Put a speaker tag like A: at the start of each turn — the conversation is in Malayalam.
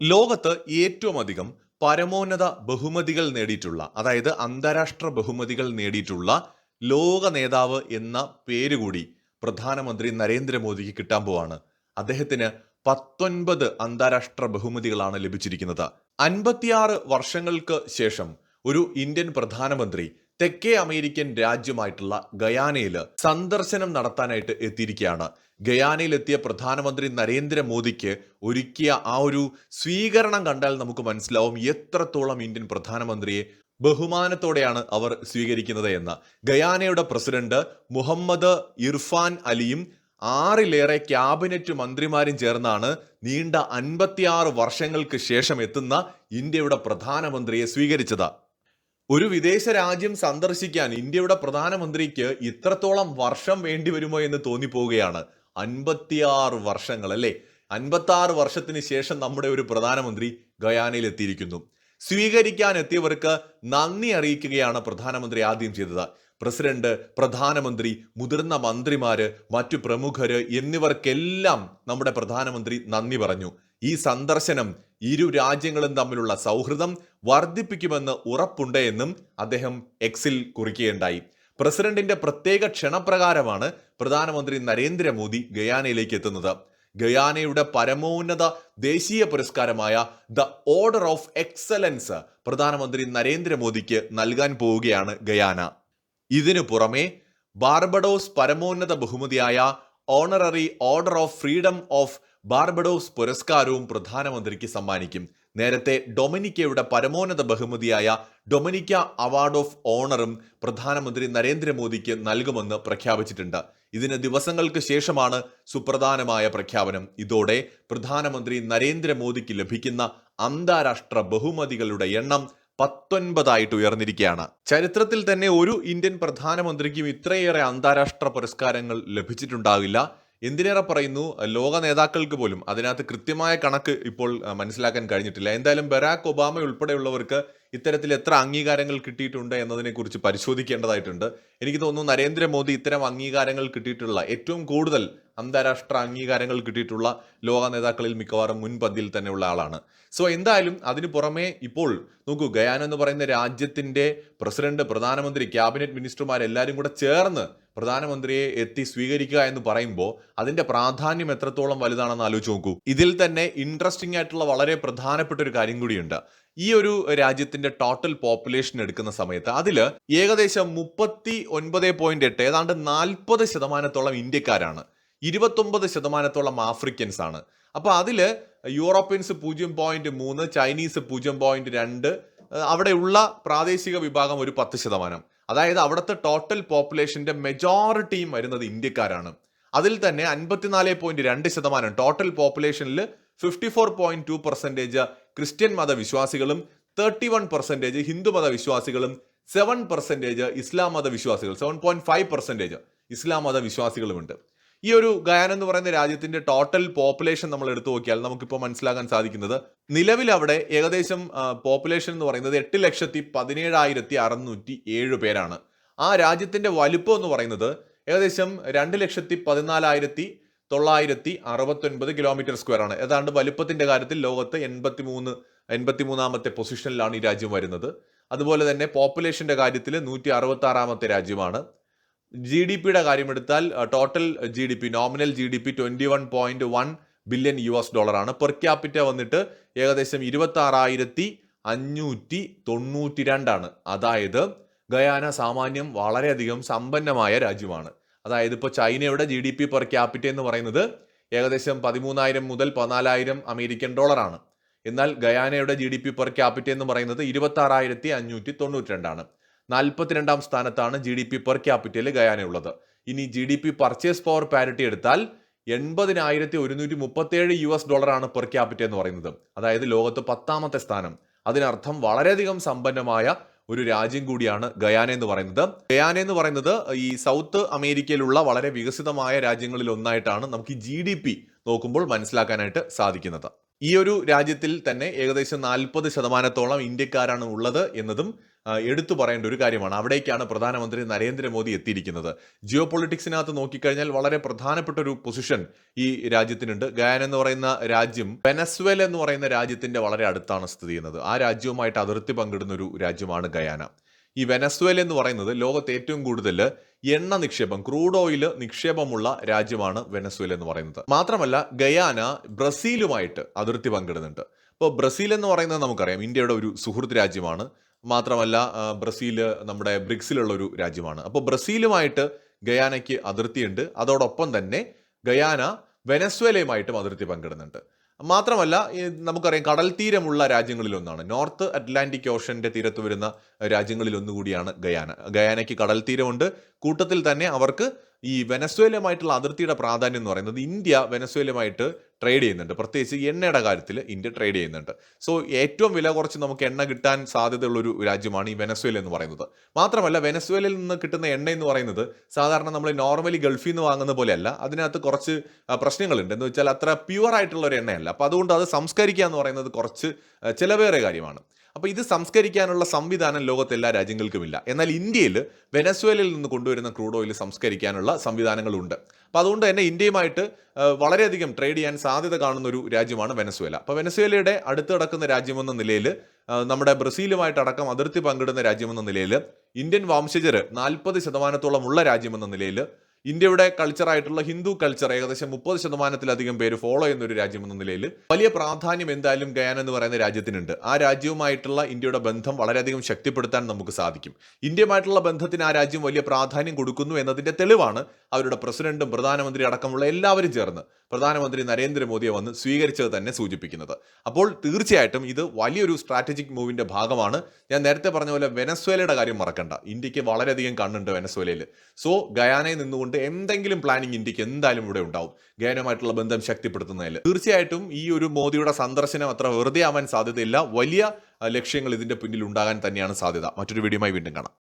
A: ലോകത്ത് ഏറ്റവും അധികം പരമോന്നത ബഹുമതികൾ നേടിയിട്ടുള്ള അതായത് അന്താരാഷ്ട്ര ബഹുമതികൾ നേടിയിട്ടുള്ള ലോക നേതാവ് എന്ന പേരുകൂടി പ്രധാനമന്ത്രി നരേന്ദ്രമോദിക്ക് കിട്ടാൻ പോവാണ്. അദ്ദേഹത്തിന് പത്തൊൻപത് അന്താരാഷ്ട്ര ബഹുമതികളാണ് ലഭിച്ചിരിക്കുന്നത്. അൻപത്തിയാറ് വർഷങ്ങൾക്ക് ശേഷം ഒരു ഇന്ത്യൻ പ്രധാനമന്ത്രി തെക്കേ അമേരിക്കൻ രാജ്യമായിട്ടുള്ള ഗയാനയിൽ സന്ദർശനം നടത്താനായിട്ട് എത്തിയിരിക്കുകയാണ്. ഗയാനയിലെത്തിയ പ്രധാനമന്ത്രി നരേന്ദ്രമോദിക്ക് ഒരുക്കിയ ആ ഒരു സ്വീകരണം കണ്ടാൽ നമുക്ക് മനസ്സിലാവും എത്രത്തോളം ഇന്ത്യൻ പ്രധാനമന്ത്രിയെ ബഹുമാനത്തോടെയാണ് അവർ സ്വീകരിക്കുന്നത് എന്ന്. ഗയാനയുടെ പ്രസിഡന്റ് മുഹമ്മദ് ഇർഫാൻ അലിയും ആറിലേറെ ക്യാബിനറ്റ് മന്ത്രിമാരും ചേർന്നാണ് നീണ്ട അൻപത്തിയാറ് വർഷങ്ങൾക്ക് ശേഷം എത്തുന്ന ഇന്ത്യയുടെ പ്രധാനമന്ത്രിയെ സ്വീകരിച്ചത്. ഒരു വിദേശ രാജ്യം സന്ദർശിക്കാൻ ഇന്ത്യയുടെ പ്രധാനമന്ത്രിക്ക് ഇത്രത്തോളം വർഷം വേണ്ടി വരുമോ എന്ന് തോന്നിപ്പോവുകയാണ്. അൻപത്തിയാറ് വർഷങ്ങൾ അല്ലേ? അൻപത്തി ആറ് വർഷത്തിന് ശേഷം നമ്മുടെ ഒരു പ്രധാനമന്ത്രി ഗയാനയിൽ എത്തിയിരിക്കുന്നു. സ്വീകരിക്കാൻ എത്തിയവർക്ക് നന്ദി അറിയിക്കുകയാണ് പ്രധാനമന്ത്രി ആദ്യം ചെയ്തത്. പ്രസിഡന്റ് പ്രധാനമന്ത്രി മുതിർന്ന മന്ത്രിമാര് മറ്റു പ്രമുഖര് എന്നിവർക്കെല്ലാം നമ്മുടെ പ്രധാനമന്ത്രി നന്ദി പറഞ്ഞു. ഈ സന്ദർശനം ഇരു രാജ്യങ്ങളും തമ്മിലുള്ള സൗഹൃദം വർദ്ധിപ്പിക്കുമെന്ന് ഉറപ്പുണ്ട് എന്നും അദ്ദേഹം എക്സിൽ കുറിക്കുകയുണ്ടായി. പ്രസിഡന്റിന്റെ പ്രത്യേക ക്ഷണപ്രകാരമാണ് പ്രധാനമന്ത്രി നരേന്ദ്രമോദി ഗയാനയിലേക്ക് എത്തുന്നത്. ഗയാനയുടെ പരമോന്നത ദേശീയ പുരസ്കാരമായ ദ ഓർഡർ ഓഫ് എക്സലൻസ് പ്രധാനമന്ത്രി നരേന്ദ്രമോദിക്ക് നൽകാൻ പോവുകയാണ് ഗയാന. ഇതിനു പുറമെ ബാർബഡോസ് പരമോന്നത ബഹുമതിയായ honorary order of freedom of Barbados പുരസ്കാരവും പ്രധാനമന്ത്രിക്ക് സമ്മാനിക്കും. നേരത്തെ ഡൊമിനിക്കയുടെ പരമോന്നത ബഹുമതിയായ ഡൊമിനിക്ക അവാർഡ് ഓഫ് ഓണറും പ്രധാനമന്ത്രി നരേന്ദ്രമോദിക്ക് നൽകുമെന്ന് പ്രഖ്യാപിച്ചിട്ടുണ്ട്. ഇതിന് ദിവസങ്ങൾക്ക് ശേഷമാണ് സുപ്രധാനമായ പ്രഖ്യാപനം. ഇതോടെ പ്രധാനമന്ത്രി നരേന്ദ്രമോദിക്ക് ലഭിക്കുന്ന അന്താരാഷ്ട്ര ബഹുമതികളുടെ എണ്ണം പത്തൊൻപതായിട്ട് ഉയർന്നിരിക്കുകയാണ്. ചരിത്രത്തിൽ തന്നെ ഒരു ഇന്ത്യൻ പ്രധാനമന്ത്രിക്കും ഇത്രയേറെ അന്താരാഷ്ട്ര പുരസ്കാരങ്ങൾ ലഭിച്ചിട്ടുണ്ടാകില്ല. എന്തിനേറെ പറയുന്നു? ലോക നേതാക്കൾക്ക് പോലും അതിനകത്ത് കൃത്യമായ കണക്ക് ഇപ്പോൾ മനസ്സിലാക്കാൻ കഴിഞ്ഞിട്ടില്ല. എന്തായാലും ബരാക് ഒബാമ ഉൾപ്പെടെയുള്ളവർക്ക് ഇത്തരത്തിൽ എത്ര അംഗീകാരങ്ങൾ കിട്ടിയിട്ടുണ്ട് എന്നതിനെക്കുറിച്ച് പരിശോധിക്കേണ്ടതായിട്ടുണ്ട്. എനിക്ക് തോന്നുന്നു നരേന്ദ്രമോദി ഇത്തരം അംഗീകാരങ്ങൾ കിട്ടിയിട്ടുള്ള ഏറ്റവും കൂടുതൽ അന്താരാഷ്ട്ര അംഗീകാരങ്ങൾ കിട്ടിയിട്ടുള്ള ലോക നേതാക്കളിൽ മിക്കവാറും മുൻപന്തിയിൽ തന്നെയുള്ള ആളാണ്. സോ എന്തായാലും അതിന് പുറമേ ഇപ്പോൾ നോക്കൂ ഗയാന എന്ന് പറയുന്ന രാജ്യത്തിന്റെ പ്രസിഡന്റ് പ്രധാനമന്ത്രി ക്യാബിനറ്റ് മിനിസ്റ്റർമാരെല്ലാവരും കൂടെ ചേർന്ന് പ്രധാനമന്ത്രിയെ എത്തി സ്വീകരിക്കുക എന്ന് പറയുമ്പോൾ അതിന്റെ പ്രാധാന്യം എത്രത്തോളം വലുതാണെന്ന് ആലോചിച്ച് നോക്കൂ. ഇതിൽ തന്നെ ഇൻട്രസ്റ്റിംഗ് ആയിട്ടുള്ള വളരെ പ്രധാനപ്പെട്ട ഒരു കാര്യം കൂടിയുണ്ട്. ഈ ഒരു രാജ്യത്തിന്റെ ടോട്ടൽ പോപ്പുലേഷൻ എടുക്കുന്ന സമയത്ത് അതിൽ ഏകദേശം മുപ്പത്തി ഒൻപത് പോയിന്റ് എട്ട് ഏതാണ്ട് നാൽപ്പത് ശതമാനത്തോളം ഇന്ത്യക്കാരാണ്. ഇരുപത്തൊമ്പത് ശതമാനത്തോളം ആഫ്രിക്കൻസ് ആണ്. അപ്പൊ അതിൽ യൂറോപ്യൻസ് പൂജ്യം പോയിന്റ് മൂന്ന് ചൈനീസ് പൂജ്യം പോയിന്റ് രണ്ട് അവിടെയുള്ള പ്രാദേശിക വിഭാഗം ഒരു പത്ത് ശതമാനം. അതായത് അവിടുത്തെ ടോട്ടൽ പോപ്പുലേഷന്റെ മെജോറിറ്റിയും വരുന്നത് ഇന്ത്യക്കാരാണ്. അതിൽ തന്നെ അൻപത്തിനാല് പോയിന്റ് രണ്ട് ശതമാനം total പോപ്പുലേഷനിൽ fifty four point two percentage Christian മതവിശ്വാസികളും thirty one percentage Hindu മതവിശ്വാസികളും seven percentage Islam മതവിശ്വാസികൾ seven point five percentage Islam മതവിശ്വാസികളുമുണ്ട്. ഈ ഒരു ഗയാൻ എന്ന് പറയുന്ന രാജ്യത്തിന്റെ ടോട്ടൽ പോപ്പുലേഷൻ നമ്മൾ എടുത്തു നോക്കിയാൽ നമുക്കിപ്പോൾ മനസ്സിലാക്കാൻ സാധിക്കുന്നത് നിലവിൽ അവിടെ ഏകദേശം പോപ്പുലേഷൻ എന്ന് പറയുന്നത് എട്ട് ലക്ഷത്തി പതിനേഴായിരത്തി അറുന്നൂറ്റി ഏഴ് പേരാണ്. ആ രാജ്യത്തിന്റെ വലുപ്പം എന്ന് പറയുന്നത് ഏകദേശം രണ്ട് ലക്ഷത്തി പതിനാലായിരത്തി തൊള്ളായിരത്തി അറുപത്തൊൻപത് കിലോമീറ്റർ സ്ക്വയർ ആണ്. ഏതാണ്ട് വലുപ്പത്തിന്റെ കാര്യത്തിൽ ലോകത്ത് എൺപത്തി മൂന്ന് എൺപത്തി മൂന്നാമത്തെ പൊസിഷനിലാണ് ഈ രാജ്യം വരുന്നത്. അതുപോലെ തന്നെ പോപ്പുലേഷന്റെ കാര്യത്തിൽ നൂറ്റി അറുപത്തി ആറാമത്തെ രാജ്യമാണ് ജി ഡി പിയുടെ കാര്യമെടുത്താൽ total G D P nominal G D P twenty one point one billion U S ഡോളറാണ് പെർ ക്യാപിറ്റ വന്നിട്ട് ഏകദേശം ഇരുപത്തി ആറായിരത്തി അഞ്ഞൂറ്റി തൊണ്ണൂറ്റി രണ്ടാണ് അതായത് ഗയാന സാമാന്യം വളരെയധികം സമ്പന്നമായ രാജ്യമാണ്. അതായത് ഇപ്പോൾ ചൈനയുടെ G D P per capita എന്ന് പറയുന്നത് ഏകദേശം പതിമൂന്നായിരം മുതൽ പതിനാലായിരം അമേരിക്കൻ ഡോളറാണ് എന്നാൽ ഗയാനയുടെ G D P per capita എന്ന് പറയുന്നത് ഇരുപത്തി ആറായിരത്തി അഞ്ഞൂറ്റി തൊണ്ണൂറ്റി രണ്ടാണ് നാൽപ്പത്തിരണ്ടാം സ്ഥാനത്താണ് G D P per capital ഗയാനയുള്ളത് ഇനി G D P purchase power parity എടുത്താൽ എൺപതിനായിരത്തി ഒരുന്നൂറ്റി മുപ്പത്തേഴ് യു എസ് ഡോളറാണ് പെർ ക്യാപിറ്റ എന്ന് പറയുന്നത്. അതായത് ലോകത്ത് പത്താമത്തെ സ്ഥാനം. അതിനർത്ഥം വളരെയധികം സമ്പന്നമായ ഒരു രാജ്യം കൂടിയാണ് ഗയാന എന്ന് പറയുന്നത്. ഗയാന എന്ന് പറയുന്നത് ഈ സൗത്ത് അമേരിക്കയിലുള്ള വളരെ വികസിതമായ രാജ്യങ്ങളിൽ ഒന്നായിട്ടാണ് നമുക്ക് ജി ഡി പി നോക്കുമ്പോൾ മനസ്സിലാക്കാനായിട്ട് സാധിക്കുന്നത്. ഈ ഒരു രാജ്യത്തിൽ തന്നെ ഏകദേശം നാൽപ്പത് ശതമാനത്തോളം ഇന്ത്യക്കാരാണ് ഉള്ളത് എന്നതും എടുത്തു പറയേണ്ട ഒരു കാര്യമാണ്. അവിടേക്കാണ് പ്രധാനമന്ത്രി നരേന്ദ്രമോദി എത്തിയിരിക്കുന്നത്. ജിയോ പൊളിറ്റിക്സിനകത്ത് നോക്കിക്കഴിഞ്ഞാൽ വളരെ പ്രധാനപ്പെട്ട ഒരു പൊസിഷൻ ഈ രാജ്യത്തിനുണ്ട്. ഗയാൻ എന്ന് പറയുന്ന രാജ്യം വെനസ്വേൽ എന്ന് പറയുന്ന രാജ്യത്തിന്റെ വളരെ അടുത്താണ് സ്ഥിതി ചെയ്യുന്നത്. ആ രാജ്യവുമായിട്ട് അതിർത്തി പങ്കിടുന്ന ഒരു രാജ്യമാണ് ഗയാന. ഈ വെനസ്വേൽ എന്ന് പറയുന്നത് ലോകത്ത് ഏറ്റവും കൂടുതൽ എണ്ണ നിക്ഷേപം ക്രൂഡ് ഓയിൽ നിക്ഷേപമുള്ള രാജ്യമാണ് വെനസ്വേൽ എന്ന് പറയുന്നത്. മാത്രമല്ല ഗയാന ബ്രസീലുമായിട്ട് അതിർത്തി പങ്കിടുന്നുണ്ട്. ഇപ്പോൾ ബ്രസീൽ എന്ന് പറയുന്നത് നമുക്കറിയാം ഇന്ത്യയുടെ ഒരു സുഹൃത്ത് രാജ്യമാണ്. മാത്രമല്ല ബ്രസീൽ നമ്മുടെ ബ്രിക്സിലുള്ള ഒരു രാജ്യമാണ്. അപ്പോൾ ബ്രസീലുമായിട്ട് ഗയാനയ്ക്ക് അതിർത്തിയുണ്ട്. അതോടൊപ്പം തന്നെ ഗയാന വെനസ്വേലയുമായിട്ടും അതിർത്തി പങ്കിടുന്നുണ്ട്. മാത്രമല്ല നമുക്കറിയാം കടൽ തീരമുള്ള രാജ്യങ്ങളിലൊന്നാണ്. നോർത്ത് അറ്റ്ലാന്റിക് ഓഷന്റെ തീരത്ത് വരുന്ന രാജ്യങ്ങളിൽ ഒന്നുകൂടിയാണ് ഗയാന. ഗയാനയ്ക്ക് കടൽ തീരമുണ്ട്. കൂട്ടത്തിൽ തന്നെ അവർക്ക് ഈ വെനസ്വേലയുമായിട്ടുള്ള അതിർത്തിയുടെ പ്രാധാന്യം എന്ന് പറയുന്നത് ഇന്ത്യ വെനസ്വേലയുമായിട്ട് ട്രേഡ് ചെയ്യുന്നുണ്ട്. പ്രത്യേകിച്ച് എണ്ണയുടെ കാര്യത്തിൽ ഇന്ത്യ ട്രേഡ് ചെയ്യുന്നുണ്ട്. സോ ഏറ്റവും വില കുറച്ച് നമുക്ക് എണ്ണ കിട്ടാൻ സാധ്യതയുള്ള ഒരു രാജ്യമാണ് ഈ വെനസ്വേല എന്ന് പറയുന്നത്. മാത്രമല്ല വെനസ്വേലയിൽ നിന്ന് കിട്ടുന്ന എണ്ണ എന്ന് പറയുന്നത് സാധാരണ നമ്മൾ നോർമലി ഗൾഫിൽ നിന്ന് വാങ്ങുന്ന പോലെയല്ല. അതിനകത്ത് കുറച്ച് പ്രശ്നങ്ങളുണ്ട്. എന്ന് വെച്ചാൽ അത്ര പ്യുവർ ആയിട്ടുള്ള ഒരു എണ്ണയല്ല. അപ്പോൾ അതുകൊണ്ട് അത് സംസ്കരിക്കുക എന്ന് പറയുന്നത് കുറച്ച് ചിലവേറെ കാര്യമാണ്. അപ്പോൾ ഇത് സംസ്കരിക്കാനുള്ള സംവിധാനം ലോകത്തെ എല്ലാ രാജ്യങ്ങൾക്കുമില്ല. എന്നാൽ ഇന്ത്യയിൽ വെനസ്വേലയിൽ നിന്ന് കൊണ്ടുവരുന്ന ക്രൂഡ് ഓയിൽ സംസ്കരിക്കാനുള്ള സംവിധാനങ്ങളുണ്ട്. അപ്പോൾ അതുകൊണ്ട് തന്നെ ഇന്ത്യയുമായിട്ട് വളരെയധികം ട്രേഡ് ചെയ്യാൻ സാധ്യത കാണുന്ന ഒരു രാജ്യമാണ് വെനസ്വേല. അപ്പോൾ വെനസ്വേലയുടെ അടുത്ത് കിടക്കുന്ന രാജ്യമെന്ന നിലയിൽ നമ്മുടെ ബ്രസീലുമായിട്ട് അടക്കം അതിർത്തി പങ്കിടുന്ന രാജ്യമെന്ന നിലയിൽ ഇന്ത്യൻ വംശജർ നാൽപ്പത് ശതമാനത്തോളം ഉള്ള രാജ്യമെന്ന നിലയിൽ ഇന്ത്യയുടെ കൾച്ചറായിട്ടുള്ള ഹിന്ദു കൾച്ചർ ഏകദേശം മുപ്പത് ശതമാനത്തിലധികം പേര് ഫോളോ ചെയ്യുന്ന ഒരു രാജ്യം എന്ന നിലയിൽ വലിയ പ്രാധാന്യം എന്തായാലും ഗയാൻ എന്ന് പറയുന്ന രാജ്യത്തിനുണ്ട്. ആ രാജ്യവുമായിട്ടുള്ള ഇന്ത്യയുടെ ബന്ധം വളരെയധികം ശക്തിപ്പെടുത്താൻ നമുക്ക് സാധിക്കും. ഇന്ത്യയുമായിട്ടുള്ള ബന്ധത്തിന് ആ രാജ്യം വലിയ പ്രാധാന്യം കൊടുക്കുന്നു എന്നതിന്റെ തെളിവാണ് അവരുടെ പ്രസിഡന്റും പ്രധാനമന്ത്രി അടക്കമുള്ള എല്ലാവരും ചേർന്ന് പ്രധാനമന്ത്രി നരേന്ദ്രമോദിയെ വന്ന് സ്വീകരിച്ചത് തന്നെ സൂചിപ്പിക്കുന്നത്. അപ്പോൾ തീർച്ചയായിട്ടും ഇത് വലിയൊരു സ്ട്രാറ്റജിക് മൂവിന്റെ ഭാഗമാണ്. ഞാൻ നേരത്തെ പറഞ്ഞ പോലെ വെനസ്വേലയുടെ കാര്യം മറക്കണ്ട. ഇന്ത്യയ്ക്ക് വളരെയധികം കണ്ണുണ്ട് വെനസ്വേലയിൽ. സോ ഗയാനയിൽ നിന്നുകൊണ്ട് എന്തെങ്കിലും പ്ലാനിങ് ഇന്ത്യയ്ക്ക് എന്തായാലും ഇവിടെ ഉണ്ടാവും. ഗയാനുമായിട്ടുള്ള ബന്ധം ശക്തിപ്പെടുത്തുന്നതിൽ. തീർച്ചയായിട്ടും ഈ ഒരു മോദിയുടെ സന്ദർശനം അത്ര വെറുതെ ആവാൻ സാധ്യതയില്ല. വലിയ ലക്ഷ്യങ്ങൾ ഇതിന്റെ പിന്നിൽ ഉണ്ടാകാൻ തന്നെയാണ് സാധ്യത. മറ്റൊരു വീഡിയോയുമായി വീണ്ടും കാണാം.